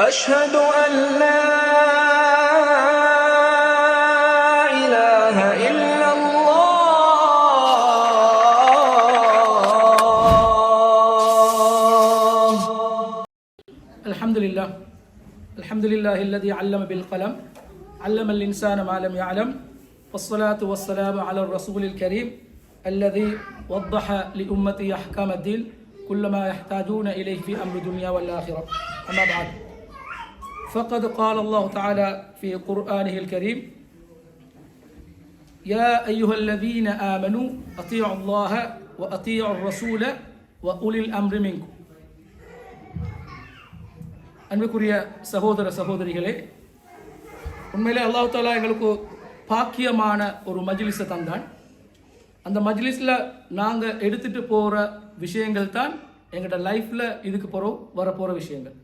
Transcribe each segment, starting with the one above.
أشهد أن لا إله إلا الله. الحمد لله. الحمد لله الذي علم بالقلم. علم الإنسان ما لم يعلم. والصلاة والسلام على الرسول الكريم الذي وضح لأمتي أحكام الدين كل ما يحتاجون إليه في أمر الدنيا والآخرة. أما بعد. فقد قال الله تعالى في قرآنه الكريم يا أيها الذين آمنوا أطيعوا الله وأطيعوا الرسول وأولي الأمر منكم அன்புக்குரிய சகோதர சகோதரிகளே உண்மையிலே அல்லாஹ் தாலா எங்களுக்கு பாக்கியமான ஒரு மஜ்லிஸை தந்தான் அந்த மஜ்லிஸில் நாங்கள் எடுத்துகிட்டு போகிற விஷயங்கள் தான் எங்களோட லைஃப்பில் இதுக்கு போகிறோம் வரப்போகிற விஷயங்கள்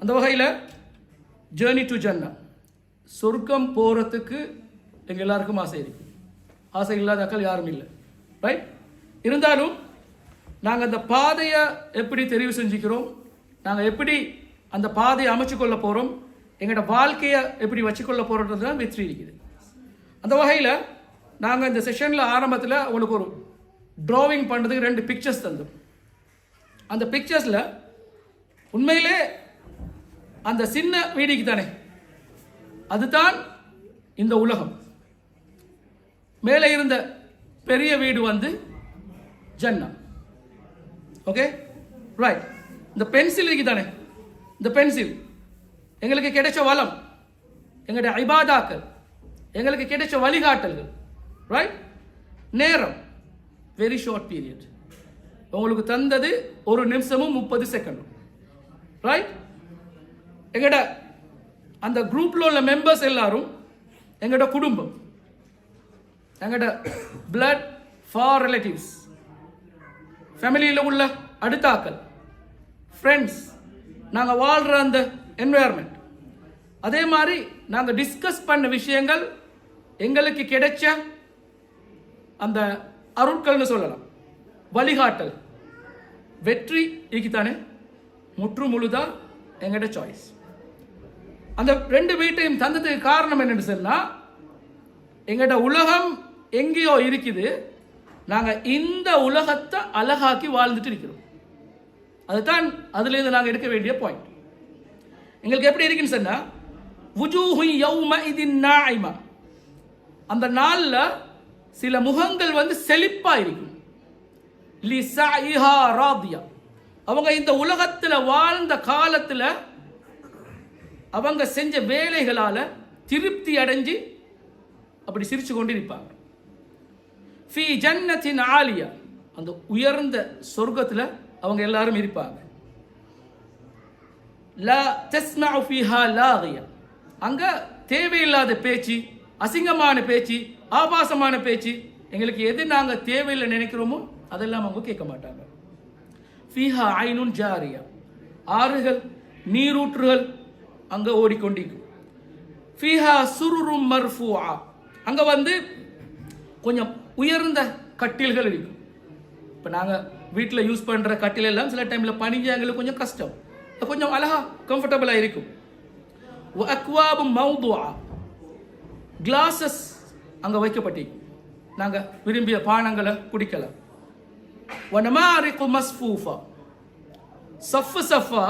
அந்த வகையில் ஜேர்னி டு ஜன்னா சொர்க்கம் போகிறதுக்கு எங்கள் எல்லாருக்கும் ஆசை இருக்கு. ஆசை இல்லாத அக்கள் யாரும் இல்லை. ரைட் இருந்தாலும் நாங்கள் அந்த பாதையை எப்படி தெரிவு செஞ்சுக்கிறோம் நாங்கள் எப்படி அந்த பாதையை அமைச்சு கொள்ள போகிறோம் எங்களோட வாழ்க்கையை எப்படி வச்சுக்கொள்ள போகிறோன்றது தான் வெற்றி இருக்குது. அந்த வகையில் நாங்கள் இந்த செஷனில் ஆரம்பத்தில் உங்களுக்கு ஒரு ட்ராவிங் பண்ணுறதுக்கு ரெண்டு பிக்சர்ஸ் தந்தோம். அந்த பிக்சர்ஸில் உண்மையிலே அந்த சின்ன வீடிக்கு தானே? அதுதான் இந்த உலகம். மேலே இருந்த பெரிய வீடு வந்து ஜன்னா. ஓகே ரைட் இந்த பென்சில் இருக்கு தானே? இந்த பென்சில் எங்களுக்கு கிடைச்ச வளம். எங்களுடைய ஐபாதாக்கள் எங்களுக்கு கிடைச்ச வழிகாட்டல்கள். ரைட் நேரம். வெரி ஷார்ட் பீரியட் உங்களுக்கு தந்தது ஒரு நிமிஷமும் முப்பது செகண்டும் ரைட் எங்கட அந்த குரூப்பில் உள்ள மெம்பர்ஸ் எல்லாரும் எங்கட குடும்பம் எங்கட பிளட் ஃபார் ரிலேட்டிவ்ஸ் ஃபேமிலியில் உள்ள அடுத்தாக்கள் ஃப்ரெண்ட்ஸ் நாங்கள் வாழ்கிற அந்த என்வாயர்மெண்ட் அதே மாதிரி நாங்கள் டிஸ்கஸ் பண்ண விஷயங்கள் எங்களுக்கு கிடைச்ச அந்த அருட்கள்னு சொல்லலாம். வழிகாட்டல். வெற்றி இக்குத்தானே முற்று முழுதா எங்கள்ட சாய்ஸ் அந்த ரெண்டு வீட்டையும் தந்ததுக்கு காரணம் என்னன்னு சொன்னால் எங்கள்கிட்ட உலகம் எங்கேயோ இருக்குது. நாங்கள் இந்த உலகத்தை அழகாக்கி வாழ்ந்துட்டு இருக்கிறோம். அதுதான் அதுலேருந்து நாங்கள் எடுக்க வேண்டிய பாயிண்ட் எங்களுக்கு எப்படி இருக்குன்னு சொன்னால் வுஜூஹு யௌம இதின் நாய்மா அந்த நாளில் சில முகங்கள் வந்து செழிப்பாக இருக்கும். லிசாயிஹா ராதியா. அவங்க இந்த உலகத்தில் வாழ்ந்த காலத்தில் அவங்க செஞ்ச வேலைகளால் திருப்தி அடைஞ்சு அப்படி சிரிச்சு கொண்டு இருப்பாங்க ஃபி ஜன்னத்தின் ஆலியா. அந்த உயர்ந்த சொர்க்கத்தில் அவங்க எல்லாரும் இருப்பாங்க. லா தஸ்மஉ ஃபீஹா லாகியா. அங்க தேவையில்லாத பேச்சு அசிங்கமான பேச்சு ஆபாசமான பேச்சு எங்களுக்கு எது நாங்க தேவையில்லை நினைக்கிறோமோ அதெல்லாம் அவங்க கேட்க மாட்டாங்க. ஃபீஹா ஐனுன் ஜாரியா. ஆறுகள் நீரூற்றுகள் அங்கே ஓடிக்கொண்டிருக்கும். ஃபீஹா சுருரும் மர்ஃபூஆ. அங்கே வந்து கொஞ்சம் உயர்ந்த கட்டில்கள் இருக்கும். இப்போ நாங்கள் வீட்டில் யூஸ் பண்ணுற கட்டில் எல்லாம் சில டைமில் பணிஞ்சு எங்களுக்கு கொஞ்சம் கஷ்டம். கொஞ்சம் அழகா கம்ஃபர்டபுளாக இருக்கும். அக்வாபு மௌதுவா கிளாஸஸ் அங்கே வைக்கப்பட்டிருக்கும். நாங்கள் விரும்பிய பானங்களை குடிக்கலாம். வனமாரிக்கு மஸ்ஃபூஃபா. சஃப்பு சஃபா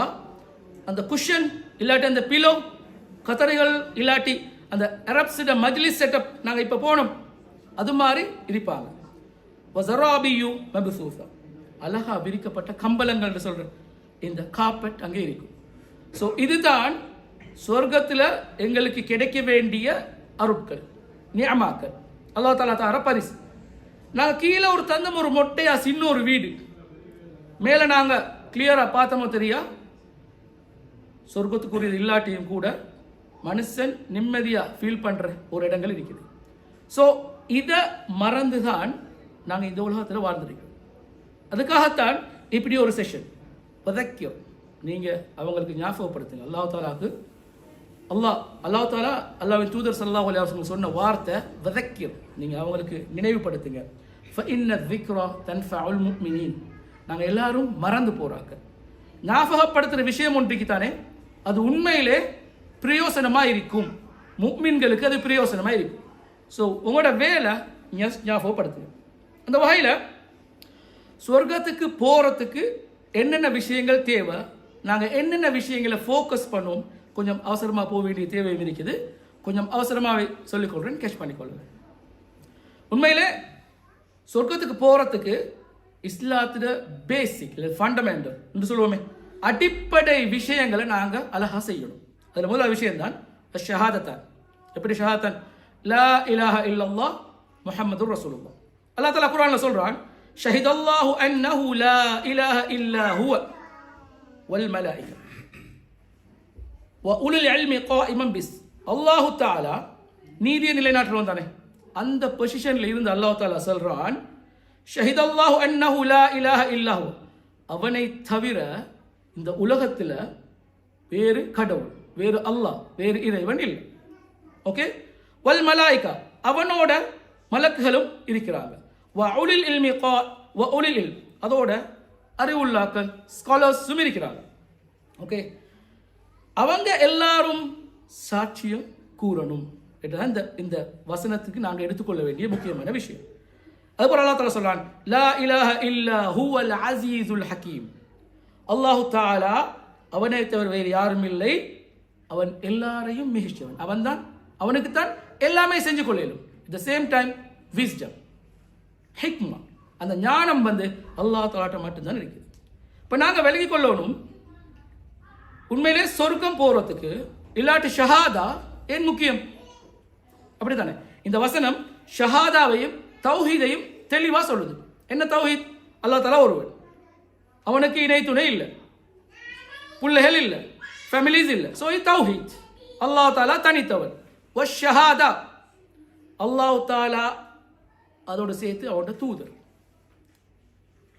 அந்த குஷன் இல்லாட்டி அந்த பிலோ கத்தரைகள் இல்லாட்டி அந்த அரப்ஸிட மஜ்லிஸ் செட்டப் நாங்கள் இப்போ போனோம். அது மாதிரி இருப்பாங்க. வசராபியூ மபுசூஃபா அழகா விரிக்கப்பட்ட கம்பளங்கள்னு சொல்கிறேன் இந்த காப்பெட் அங்கே இருக்கும். ஸோ இதுதான் சொர்க்கத்தில் எங்களுக்கு கிடைக்க வேண்டிய அருட்கள் நியமாக்கள். அல்லா தாலா தார பரிசு. நாங்கள் கீழே ஒரு தந்தம் ஒரு மொட்டையா சின்ன ஒரு வீடு. மேலே நாங்கள் கிளியராக பார்த்தோமோ தெரியா? சொர்க்கத்துக்குரியது இல்லாட்டியும் கூட மனுஷன் நிம்மதியாக ஃபீல் பண்ணுற ஒரு இடங்கள் இருக்குது. ஸோ இதை மறந்து தான் நாங்கள் இந்த உலகத்தில் வாழ்ந்துருக்கோம். அதுக்காகத்தான் இப்படி ஒரு செஷன் பதக்கியம் நீங்கள் அவங்களுக்கு ஞாபகப்படுத்துங்க. அல்லா தாலாக்கு அல்லாஹ் அல்லா தாலா அல்லாவின் தூதர் சல்லா அலி சொன்ன வார்த்தை வதக்கியம் நீங்கள் அவங்களுக்கு நினைவுபடுத்துங்க. ஃபஇன்ன விக்ரா தன்ஃபவுல் முக்மினீன் நாங்கள் எல்லாரும் மறந்து போகிறாங்க ஞாபகப்படுத்துகிற விஷயம் ஒன்றைக்கு தானே அது உண்மையிலே பிரயோசனமாக இருக்கும் முக்மின்களுக்கு அது பிரயோசனமாக இருக்கும் ஸோ உங்களோட வேலை ஞா- ஞாபகப்படுத்துங்க. அந்த வகையில் சொர்க்கத்துக்கு போகிறதுக்கு என்னென்ன விஷயங்கள் தேவை நாங்கள் என்னென்ன விஷயங்களை ஃபோக்கஸ் பண்ணுவோம் கொஞ்சம் அவசரமாக போக வேண்டிய தேவை இருக்குது. கொஞ்சம் அவசரமாக சொல்லிக்கொள்கிறேன் கேஷ் பண்ணிக்கொள்கிறேன் உண்மையிலே சொர்க்கத்துக்கு போகிறதுக்கு இஸ்லாத்துல பேசிக் இல்லை ஃபண்டமெண்டல் என்று சொல்லுவோமே. அடிப்படை விஷயங்களை நாங்கள் அழகாக செய்யணும். அதில் முதல் விஷயம்தான் ஷஹாதத்தான் எப்படி ஷஹாதன் லா இலாஹ இல்லல்லா முஹம்மது ரசூலுல்லாஹ். அல்லாஹ் குரானில் சொல்கிறான் ஷஹித் அல்லாஹு அன்னஹு லா இலாஹ இல்லா ஹுவ வல் மலாயிகா. உலுல் அல்மி காயிமம் பிஸ். அல்லாஹு தாலா நீதியை நிலைநாட்டுறவன் தானே. அந்த பொசிஷன்ல இருந்து அல்லாஹு தாலா சொல்றான் ஷஹித் அல்லாஹு அன்னஹு லா இலாஹ இல்லாஹு அவனை தவிர இந்த உலகத்தில் வேறு கடவுள் வேறு அல்லாஹ் வேறு இறைவன் இல்லை. ஓகே வல் மலாய்கா அவனோட மலக்குகளும் இருக்கிறாங்க. வ உலில் இல்மி கா வ ஒளில் இல் அதோட அறிவுள்ளாக்கள் ஸ்காலர்ஸும் இருக்கிறாங்க. ஓகே அவங்க எல்லாரும் சாட்சியம் கூறணும். இதுதான் இந்த இந்த வசனத்துக்கு நாங்கள் எடுத்துக்கொள்ள வேண்டிய முக்கியமான விஷயம். அதுபோல் அல்லாஹ் தலா சொல்றான் லா இலாஹ இல்லா ஹுவல் அஸீஸுல் ஹக்கீம் அல்லாஹு தாலா அவனை தவிர வேறு யாரும் இல்லை. அவன் எல்லாரையும் மிகிச்சவன். அவன்தான் அவனுக்கு தான் எல்லாமே செஞ்சு கொள்ளும் த சேம் டைம் விஸ்டம் ஹிக்மா அந்த ஞானம் வந்து அல்லாஹ் தாலாட்ட மட்டும்தான் இருக்குது. இப்போ நாங்கள் விலகிக் கொள்ளணும். உண்மையிலே சொர்க்கம் போகிறதுக்கு இல்லாட்டி ஷஹாதா ஏன் முக்கியம்? அப்படித்தானே? இந்த வசனம் ஷஹாதாவையும் தௌஹீதையும் தெளிவாக சொல்லுது. என்ன தௌஹீத்? அல்லாஹ் தலா ஒருவன். அவனுக்கு இணை துணை இல்லை. பிள்ளைகள் இல்லை. ஃபேமிலிஸ் இல்லை. ஸோ இது தௌஹீத். அல்லாஹ் தாலா தனித்தவன். ஒ ஷஹாதா அல்லாஹ் தாலா அதோடு சேர்த்து அவனோட தூதர்.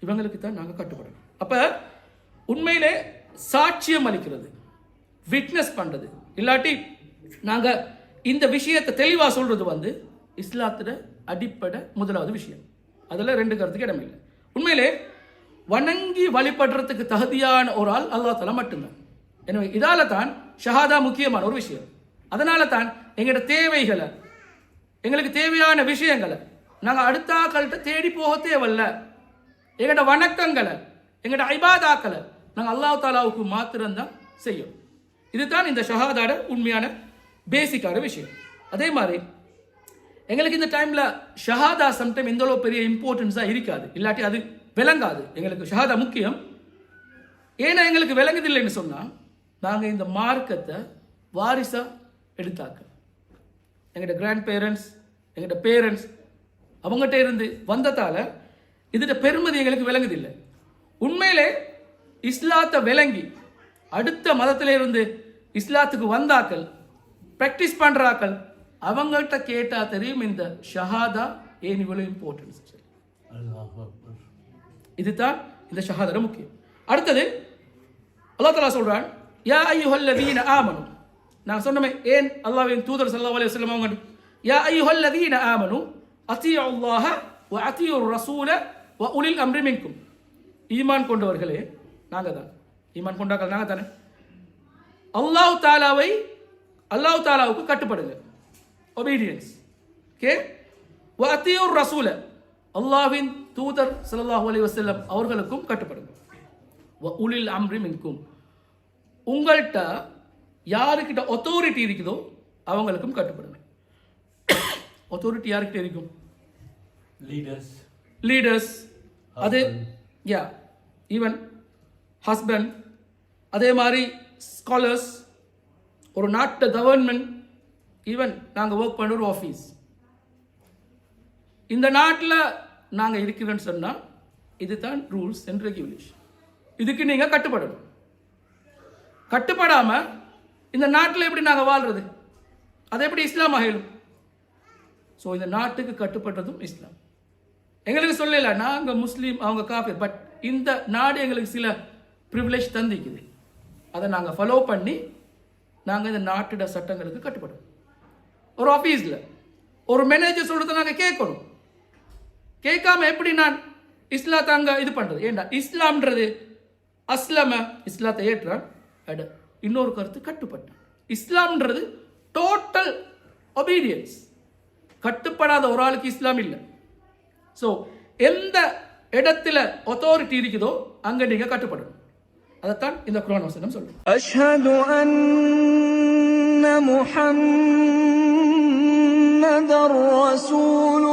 இவங்களுக்கு தான் நாங்கள் கட்டுப்படணும் அப்போ உண்மையிலே சாட்சியம் அளிக்கிறது. விட்னஸ் பண்ணுறது இல்லாட்டி நாங்கள் இந்த விஷயத்தை தெளிவாக சொல்கிறது வந்து இஸ்லாத்தில் அடிப்படை முதலாவது விஷயம். அதில் ரெண்டு கருத்துக்கு இடம் இல்லை. உண்மையிலே வணங்கி வழிபடுறதுக்கு தகுதியான ஒரு ஆள் அல்லாஹ் தலா மட்டும்தான் எனவே இதால தான் ஷஹாதா முக்கியமான ஒரு விஷயம். அதனால தான் எங்களோட தேவைகளை எங்களுக்கு தேவையான விஷயங்களை நாங்கள் அடுத்த ஆக்கள்கிட்ட தேடி போக தேவையில்ல. எங்களோட வணக்கங்களை எங்களோட ஐபாதாக்களை நாங்கள் அல்லாஹ் தாலாவுக்கு மாத்திரம்தான் செய்யும் இதுதான் இந்த ஷஹாதாட உண்மையான பேசிக்கான விஷயம். அதே மாதிரி எங்களுக்கு இந்த டைமில் ஷஹாதா சம்டைம் எந்த அளவு பெரிய இம்பார்ட்டன்ஸாக இருக்காது. இல்லாட்டி அது விளங்காது. எங்களுக்கு ஷஹாதா முக்கியம். ஏன்னா எங்களுக்கு விளங்குதில்லைன்னு சொன்னால் நாங்கள் இந்த மார்க்கத்தை வாரிசாக எடுத்தாக்க. எங்கள்ட கிராண்ட் பேரண்ட்ஸ் எங்கள்ட பேரண்ட்ஸ் அவங்ககிட்ட இருந்து வந்ததால் இதோட பெருமதி எங்களுக்கு விளங்குதில்லை. உண்மையிலே இஸ்லாத்தை விளங்கி அடுத்த மதத்தில இருந்து இஸ்லாத்துக்கு வந்தாக்கள் ப்ராக்டிஸ் பண்ணுறாக்கள் அவங்கள்ட்ட கேட்டா தெரியும் இந்த ஷஹாதா ஏன் இவ்வளவு இம்பார்ட்டன்ஸ் இதுதான் இந்த ஷஹாதர முக்கியம். அடுத்தது அல்லாஹ் தஆலா சொல்றான் யா ஐயுஹல்லதீன ஆமனு. நான் சொன்னமே ஏன் அல்லாஹ்வின் தூதர் ஸல்லல்லாஹு அலைஹி வஸல்லம் அவங்க யா ஐயுஹல்லதீன ஆமனு அத்தியு அல்லாஹ வ அத்தியு ரசூல வ உலில் அம்ரி மின்கும். ஈமான் கொண்டவர்களே நாங்க தான். ஈமான் கொண்டாக்கள் நாங்க தானே? அல்லாஹ் தாலாவை அல்லாஹ் தாலாவுக்கு கட்டுப்படுங்க. ஒபீடியன்ஸ் ஓகே வ அத்தியு ரசூல அல்லாஹ்வின் தூதர் ஸல்லல்லாஹு அலைஹி வஸல்லம் அவர்களுக்கும் கட்டுப்படுங்க வ உலில் அம்ரி மின்கும் உங்கள்கிட்ட யாருக்கிட்ட ஒத்தாரிட்டி இருக்குதோ அவங்களுக்கும் கட்டுப்படுங்க ஒத்தாரிட்டி யாருக்கிட்ட இருக்கும்? லீடர்ஸ் லீடர்ஸ் அது யா ஈவன் ஹஸ்பண்ட் அதே மாதிரி ஸ்காலர்ஸ் ஒரு நாட்டு கவர்மெண்ட் ஈவன் நாங்கள் ஒர்க் பண்ணுற ஒரு ஆஃபீஸ் இந்த நாட்டில் நாங்கள் இருக்கிறோன்னு சொன்னால் இதுதான் ரூல்ஸ் அண்ட் ரெகுலேஷன் இதுக்கு நீங்கள் கட்டுப்படணும். கட்டுப்படாமல் இந்த நாட்டில் எப்படி நாங்கள் வாழ்றது? அது எப்படி இஸ்லாம் ஆகிடும்? ஸோ இந்த நாட்டுக்கு கட்டுப்பட்டதும் இஸ்லாம். எங்களுக்கு சொல்லல நாங்கள் முஸ்லீம் அவங்க காஃபி பட் இந்த நாடு எங்களுக்கு சில ப்ரிவிலேஜ் தந்திக்குது அதை நாங்கள் ஃபாலோ பண்ணி நாங்கள் இந்த நாட்டோட சட்டங்களுக்கு கட்டுப்படுறோம் ஒரு ஆஃபீஸில் ஒரு மேனேஜர் சொல்கிறத நாங்கள் கேட்கணும். கேட்காம எப்படி நான் இஸ்லாத்தை அங்கே இது பண்ணுறது ஏண்டா இஸ்லாம்ன்றது அஸ்லாம இஸ்லாத்தை ஏற்றுறான் அட இன்னொரு கருத்து கட்டுப்பட்டான் இஸ்லாம்ன்றது டோட்டல் ஒபீடியன்ஸ் கட்டுப்படாத ஒரு ஆளுக்கு இஸ்லாம் இல்லை. ஸோ எந்த இடத்துல ஒத்தாரிட்டி இருக்குதோ அங்கே நீங்கள் கட்டுப்படணும். அதைத்தான் இந்த குரான் வசனம் சொல்லும் அஷ்ஹது அன்ன هذا الرسول